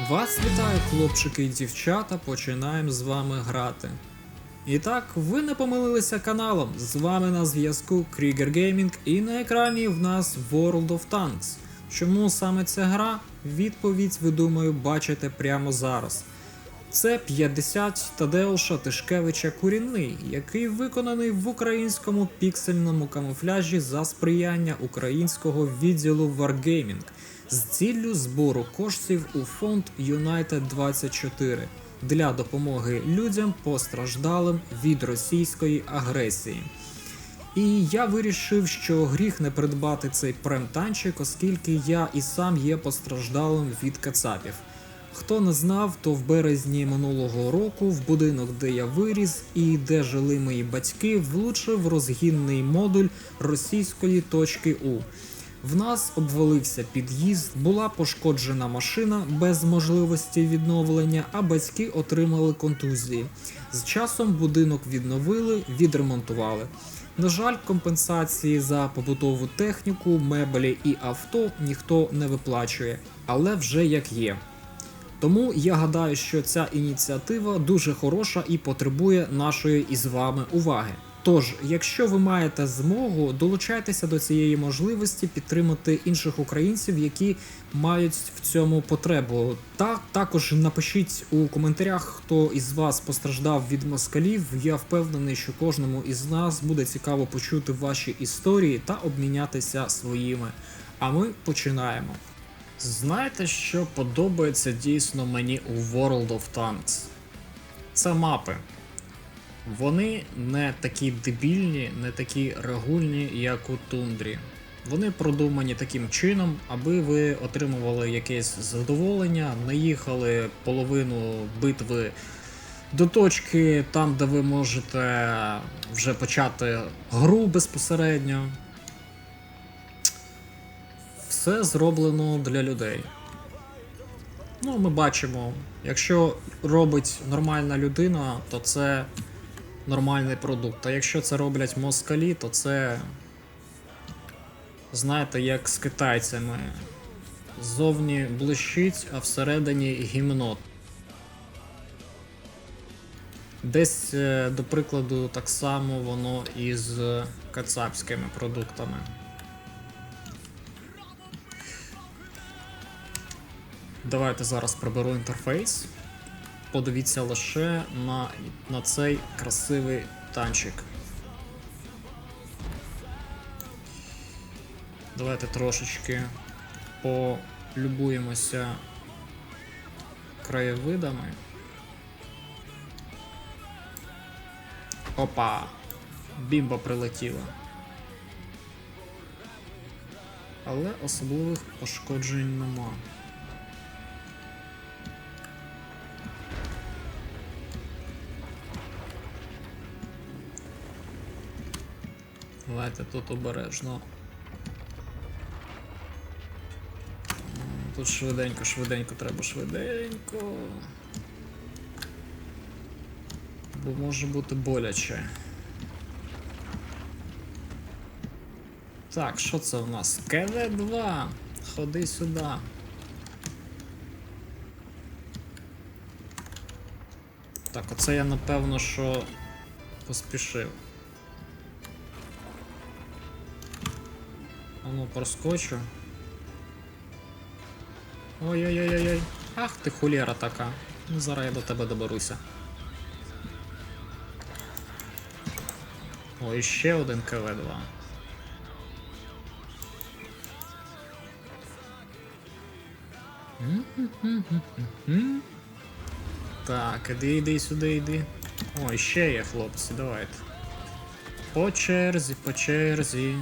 Вас вітаю, хлопчики і дівчата, починаємо з вами грати. І так, ви не помилилися каналом. З вами на зв'язку Krieger Gaming і на екрані в нас World of Tanks. Чому саме ця гра? Відповідь, ви думаю, бачите прямо зараз. Це 50 Тадеуша Тишкевича Курінний, який виконаний в українському піксельному камуфляжі за сприяння українського відділу Wargaming з ціллю збору коштів у фонд United 24 для допомоги людям постраждалим від російської агресії. І я вирішив, що гріх не придбати цей премтанчик, оскільки я і сам є постраждалим від кацапів. Хто не знав, то в березні минулого року в будинок, де я виріс і де жили мої батьки, влучив розгінний модуль російської точки У. В нас обвалився під'їзд, була пошкоджена машина без можливості відновлення, а батьки отримали контузії. З часом будинок відновили, відремонтували. На жаль, компенсації за побутову техніку, меблі і авто ніхто не виплачує, але вже як є. Тому я гадаю, що ця ініціатива дуже хороша і потребує нашої із вами уваги. Тож, якщо ви маєте змогу, долучайтеся до цієї можливості підтримати інших українців, які мають в цьому потребу. Та також напишіть у коментарях, хто із вас постраждав від москалів. Я впевнений, що кожному із нас буде цікаво почути ваші історії та обмінятися своїми. А ми починаємо. Знаєте, що подобається дійсно мені у World of Tanks? Це мапи. Вони не такі дебільні, не такі регульні, як у тундрі. Вони продумані таким чином, аби ви отримували якесь задоволення, не їхали половину битви до точки, там, де ви можете вже почати гру безпосередньо. Все зроблено для людей. Ну, ми бачимо, якщо робить нормальна людина, то це нормальний продукт. А якщо це роблять москалі, то це. Знаєте, як з китайцями. Ззовні блищить, а всередині гімно. Десь, е, до прикладу, так само воно і з кацапськими продуктами. Давайте зараз приберу інтерфейс. Подивіться лише на, на цей красивий танчик. Давайте трошечки полюбуємося краєвидами. Опа! Бімба прилетіла. Але особливих пошкоджень нема. Давайте тут обережно. Тут швиденько, швиденько, треба швиденько. Бо може бути боляче. Так, що це в нас? КВ-2. Ходи сюди. Так, оце я напевно, що поспішив. А ну проскочу. Ой-ой-ой-ой. Ах ти хулєра така. Ну зараз я до тебе доберуся. О, і ще один КВ-2. Так, іди, іди сюди, іди. О, ще є, хлопці, давайте. По черзі, по черзі.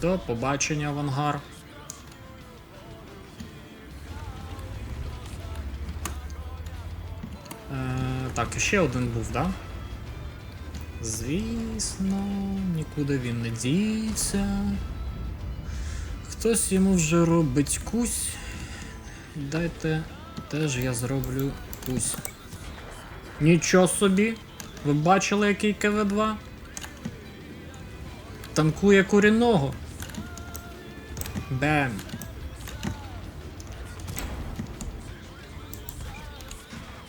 До побачення в ангар. Е, так, ще один був, да? Звісно, нікуди він не дівся. Хтось йому вже робить кусь. Дайте теж я зроблю кусь. Нічого собі. Ви бачили, який КВ2? танкує корінного. Бем.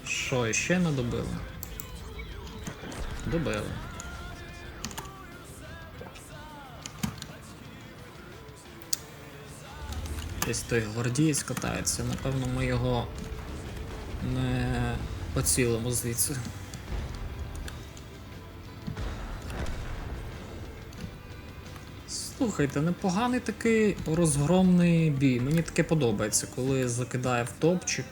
Що, іще не добили? Добили. Десь той гвардієць катається, напевно, ми його не поцілимо звідси. Слухайте, непоганий такий розгромний бій. Мені таке подобається, коли закидає в топчик.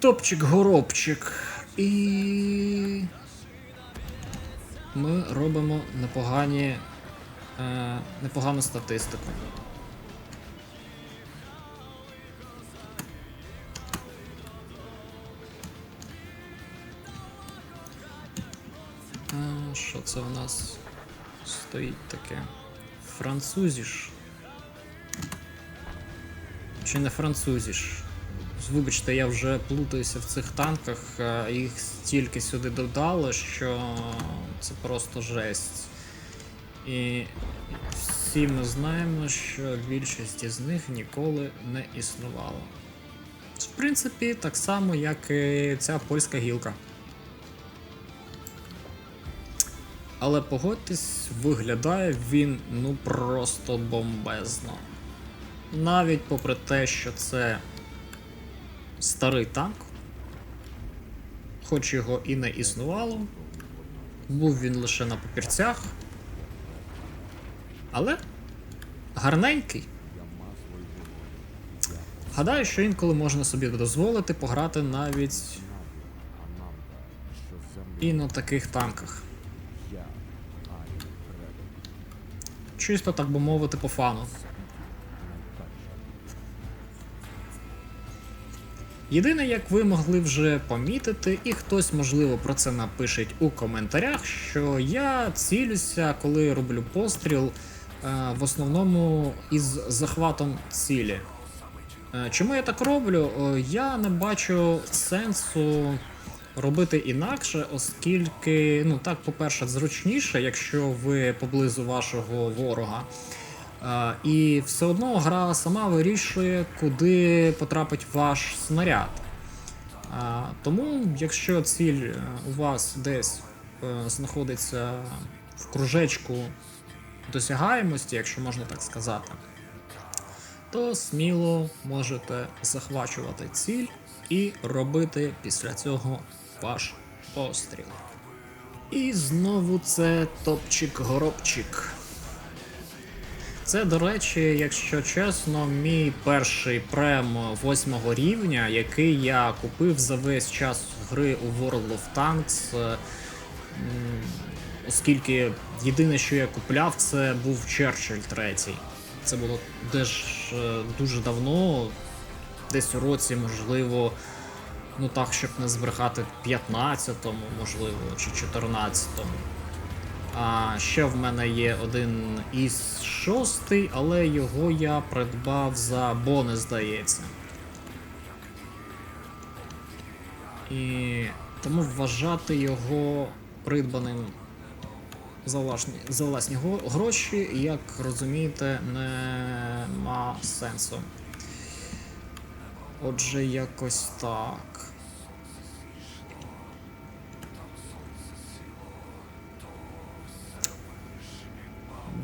Топчик-горобчик. І. Ми робимо непогані. Е, непогану статистику. А, що це у нас стоїть таке? Французіш. Чи не французіш? Вибачте, я вже плутаюся в цих танках, їх стільки сюди додали, що це просто жесть. І всі ми знаємо, що більшість із них ніколи не існувало. В принципі, так само, як і ця польська гілка. Але погодьтесь, виглядає він ну просто бомбезно. Навіть попри те, що це старий танк, хоч його і не існувало, був він лише на папірцях, але гарненький. Гадаю, що інколи можна собі дозволити пограти навіть і на таких танках. Чисто, так би мовити, по фану. Єдине, як ви могли вже помітити, і хтось, можливо, про це напише у коментарях, що я цілюся, коли роблю постріл, е, в основному із захватом цілі. Е, Чому я так роблю? Е, Я не бачу сенсу робити інакше, оскільки, ну так, по-перше, зручніше, якщо ви поблизу вашого ворога. І все одно гра сама вирішує, куди потрапить ваш снаряд. Тому, якщо ціль е, у вас десь е, знаходиться в кружечку досягаємості, якщо можна так сказати, то сміло можете захвачувати ціль і робити після цього ваш постріл. І знову це топчик-горобчик. Це, до речі, якщо чесно, мій перший прем восьмого рівня, який я купив за весь час гри у World of Tanks. Оскільки єдине, що я купляв, це був Черчилль третій. Це було теж е, дуже давно, десь у році, можливо, ну так, щоб не збрехати, в 15-му, можливо, чи 14-му. А ще в мене є один із шостий, але його я придбав за бони, здається. І тому вважати його придбаним за власні, за власні гроші, як розумієте, нема сенсу. Отже, якось так.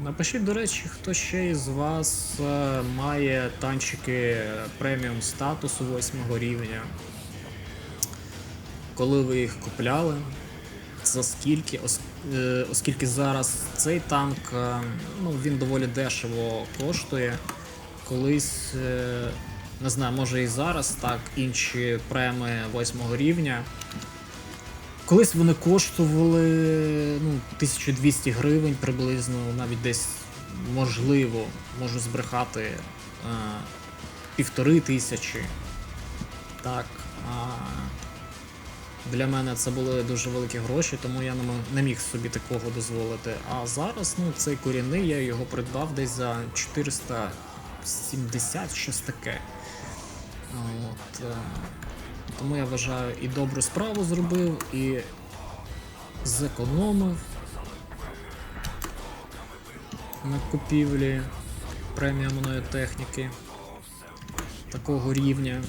Напишіть, до речі, хто ще із вас е, має танчики преміум статусу 8 рівня. Коли ви їх купляли? За скільки? Е, оскільки зараз цей танк е, ну, він доволі дешево коштує. Колись, не знаю, може і зараз так, інші преми 8 рівня. Колись вони коштували ну, 1200 гривень приблизно, навіть десь можливо, можу збрехати е, півтори тисячі. Так. А для мене це були дуже великі гроші, тому я не міг собі такого дозволити. А зараз ну, цей корінний, я його придбав десь за 470 щось таке. От, е, тому я вважаю і добру справу зробив, і зекономив. на купівлі преміумної техніки такого рівня.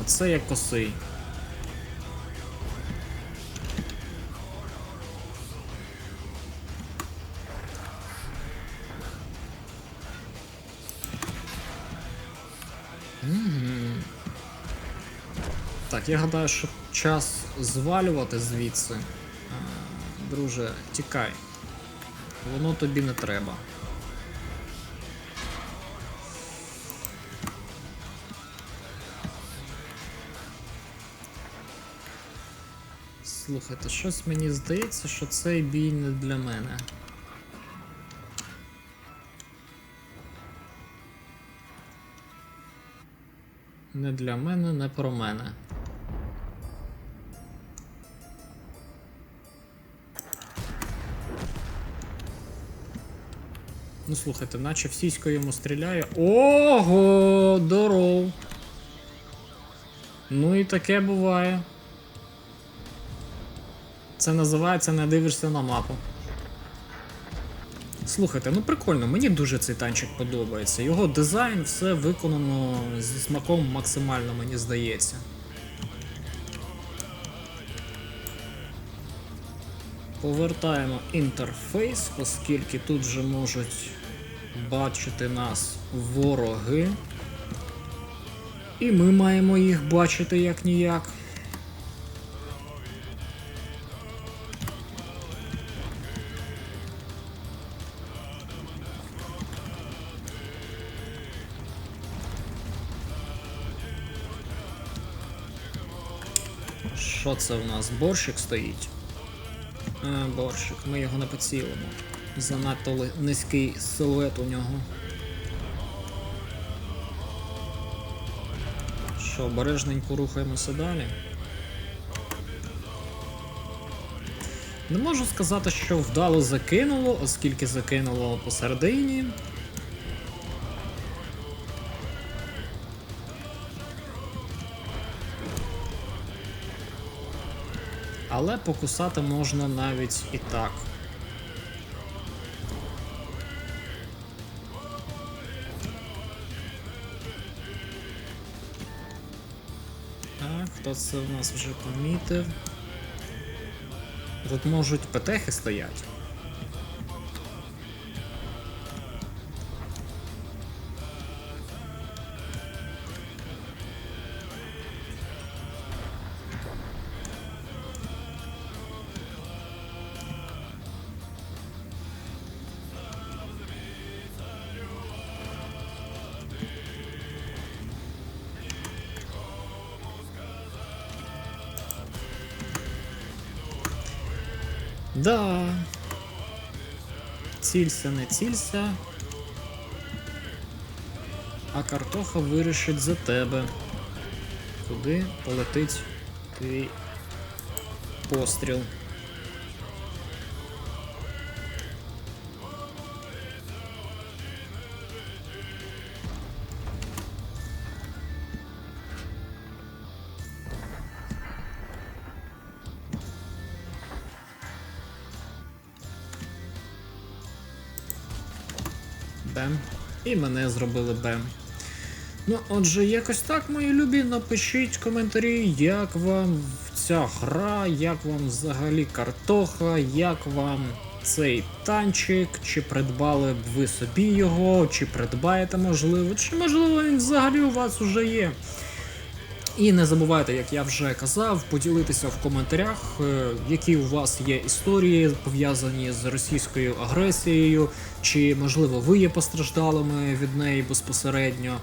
Оце як косий. Так, я гадаю, що час звалювати звідси. Друже, тікай. Воно тобі не треба. Слухайте, щось мені здається, що цей бій не для мене. Не для мене, не про мене. Ну слухайте, наче в сісько йому стріляє. Ого, здоров. Ну і таке буває. Це називається не дивишся на мапу. Слухайте, ну прикольно, мені дуже цей танчик подобається. Його дизайн, все виконано зі смаком максимально, мені здається. Повертаємо інтерфейс, оскільки тут вже можуть бачити нас вороги. І ми маємо їх бачити як ніяк. Що це у нас? Борщик стоїть? А, борщик, ми його не поцілимо. Занадто низький силует у нього. Що, обережненько рухаємося далі. Не можу сказати, що вдало закинуло, оскільки закинуло посередині. Але покусати можна навіть і так. Хто це в нас вже помітив? Тут можуть петехи стоять. Да. Цілься, не цілься. А картоха вирішить за тебе. Куди полетить твій постріл. Бем. І мене зробили бем. Ну, отже, якось так, мої любі, напишіть коментарі, як вам ця гра, як вам взагалі картоха, як вам цей танчик, чи придбали б ви собі його, чи придбаєте можливо, чи можливо він взагалі у вас уже є. І не забувайте, як я вже казав, поділитися в коментарях, е, які у вас є історії пов'язані з російською агресією, чи можливо ви є постраждалими від неї безпосередньо.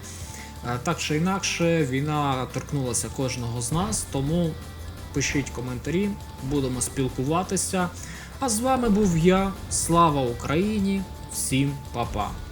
Е, Так чи інакше, війна торкнулася кожного з нас, тому пишіть коментарі, будемо спілкуватися. А з вами був я. Слава Україні! Всім па-па!